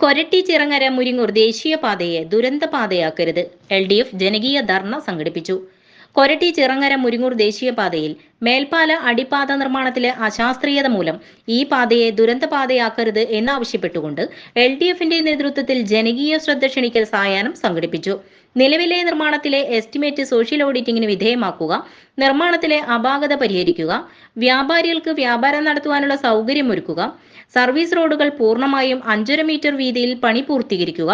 കൊരട്ടി ചിറങ്ങര മുരിങ്ങൂർ ദേശീയപാതയെ ദുരന്തപാതയാക്കരുത്. L D F ജനകീയ ധർണ സംഘടിപ്പിച്ചു. കൊരട്ടി ചിറങ്ങര മുരിങ്ങൂർ ദേശീയപാതയിൽ മേൽപ്പാല അടിപ്പാത നിർമ്മാണത്തിലെ അശാസ്ത്രീയത മൂലം ഈ പാതയെ ദുരന്തപാതയാക്കരുത് എന്നാവശ്യപ്പെട്ടുകൊണ്ട് എൽ ഡി എഫിന്റെ നേതൃത്വത്തിൽ ജനകീയ ശ്രദ്ധ ക്ഷണിക്കൽ സായാഹ്നം സംഘടിപ്പിച്ചു. നിലവിലെ നിർമ്മാണത്തിലെ എസ്റ്റിമേറ്റ് സോഷ്യൽ ഓഡിറ്റിംഗിന് വിധേയമാക്കുക നിർമ്മാണത്തിലെ അപാകത പരിഹരിക്കുക വ്യാപാരികൾക്ക് വ്യാപാരം നടത്തുവാനുള്ള സൗകര്യമൊരുക്കുക സർവീസ് റോഡുകൾ പൂർണമായും അഞ്ചര മീറ്റർ വീതിയിൽ പണി പൂർത്തീകരിക്കുക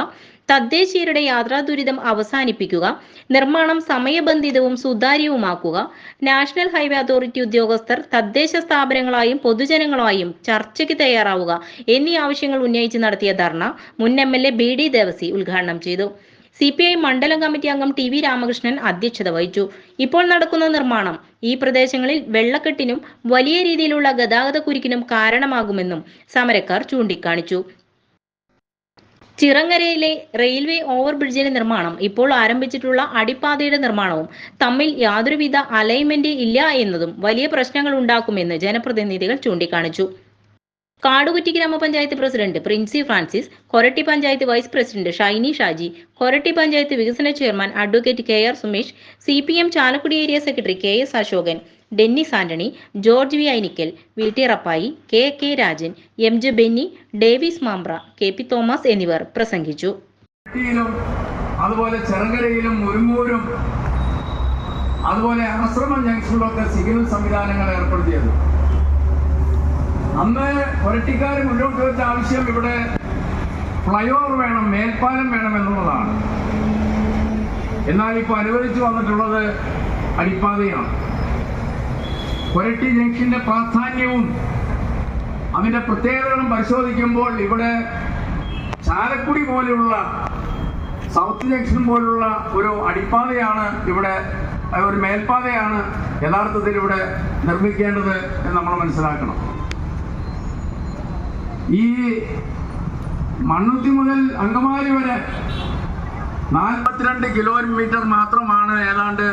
തദ്ദേശീയരുടെ യാത്രാ ദുരിതം അവസാനിപ്പിക്കുക നിർമ്മാണം സമയബന്ധിതവും സുതാര്യവുമാക്കുക നാഷണൽ ഹൈവേ അതോറിറ്റി ഉദ്യോഗസ്ഥർ തദ്ദേശ സ്ഥാപനങ്ങളായും പൊതുജനങ്ങളായും ചർച്ചയ്ക്ക് തയ്യാറാവുക എന്നീ ആവശ്യങ്ങൾ ഉന്നയിച്ച് നടത്തിയ ധർണ മുൻ M L A B D Devassy ഉദ്ഘാടനം ചെയ്തു. സി പി ഐ മണ്ഡലം കമ്മിറ്റി അംഗം ടി വി രാമകൃഷ്ണൻ അധ്യക്ഷത വഹിച്ചു. ഇപ്പോൾ നടക്കുന്ന നിർമ്മാണം ഈ പ്രദേശങ്ങളിൽ വെള്ളക്കെട്ടിനും വലിയ രീതിയിലുള്ള ഗതാഗത കുരുക്കിനും കാരണമാകുമെന്നും സമരക്കാർ ചൂണ്ടിക്കാണിച്ചു. ചിറങ്ങരയിലെ റെയിൽവേ ഓവർബ്രിഡ്ജിന്റെ നിർമ്മാണം ഇപ്പോൾ ആരംഭിച്ചിട്ടുള്ള അടിപ്പാതയുടെ നിർമ്മാണവും തമ്മിൽ യാതൊരുവിധ അലൈൻമെന്റ് ഇല്ല എന്നതും വലിയ പ്രശ്നങ്ങൾ ഉണ്ടാക്കുമെന്ന് ജനപ്രതിനിധികൾ ചൂണ്ടിക്കാണിച്ചു. കാടുകുറ്റി ഗ്രാമപഞ്ചായത്ത് president Princy Francis Koratty panchayat vice president Shiny Shaji Koratty panchayat വികസന chairman advocate K R Sumesh C P M Chalakudy area secretary K S Ashokan Dennis Antony George V Ainikkal V T Rappai K K Rajan M J Benny Davis Mampra K P Thomas എന്നിവർ പ്രസംഗിച്ചു. അതുപോലെ ചെറുകരയിലും മുരുങ്ങൂരും അതുപോലെ ആശ്രമം ജംഗ്ഷനിലൊക്കെ signal സംവിധാനങ്ങൾ ഏർപ്പെടുത്തിയത്. അന്ന് പുരട്ടിക്കാർ മുന്നോട്ട് വെച്ച ആവശ്യം ഇവിടെ ഫ്ലൈഓവർ വേണം മേൽപ്പാലം വേണം എന്നുള്ളതാണ്. എന്നാൽ ഇപ്പോൾ അനുവദിച്ചു വന്നിട്ടുള്ളത് അടിപ്പാതയാണ്. പുരട്ടി ജംഗ്ഷന്റെ പ്രാധാന്യവും അതിന്റെ പ്രത്യേകതകളും പരിശോധിക്കുമ്പോൾ ഇവിടെ ചാലക്കുടി പോലെയുള്ള സൗത്ത് ജംഗ്ഷൻ പോലുള്ള ഒരു അടിപ്പാതയാണ് ഇവിടെ ഒരു മേൽപ്പാതയാണ് യഥാർത്ഥത്തിൽ ഇവിടെ നിർമ്മിക്കേണ്ടത് എന്ന് നമ്മൾ മനസ്സിലാക്കണം. ഈ മണ്ണുത്തി മുതൽ അങ്കമാലി വരെ നാൽപ്പത്തിരണ്ട് കിലോമീറ്റർ മാത്രമാണ് ഏതാണ്ട്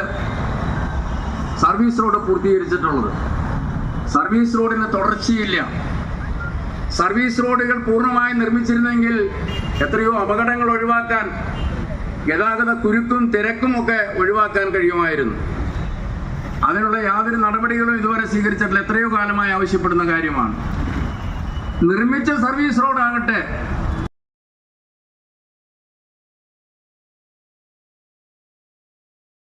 സർവീസ് റോഡ് പൂർത്തീകരിച്ചിട്ടുള്ളത്. സർവീസ് റോഡിന് തുടർച്ചയില്ല. സർവീസ് റോഡുകൾ പൂർണമായി നിർമ്മിച്ചിരുന്നെങ്കിൽ എത്രയോ അപകടങ്ങൾ ഒഴിവാക്കാൻ ഗതാഗത കുരുക്കും തിരക്കും ഒക്കെ ഒഴിവാക്കാൻ കഴിയുമായിരുന്നു. അതിനുള്ള യാതൊരു നടപടികളും ഇതുവരെ സ്വീകരിച്ചിട്ടില്ല. എത്രയോ കാലമായി ആവശ്യപ്പെടുന്ന കാര്യമാണ്. നിർമ്മിച്ച സർവീസ് റോഡ് റോഡാകട്ടെ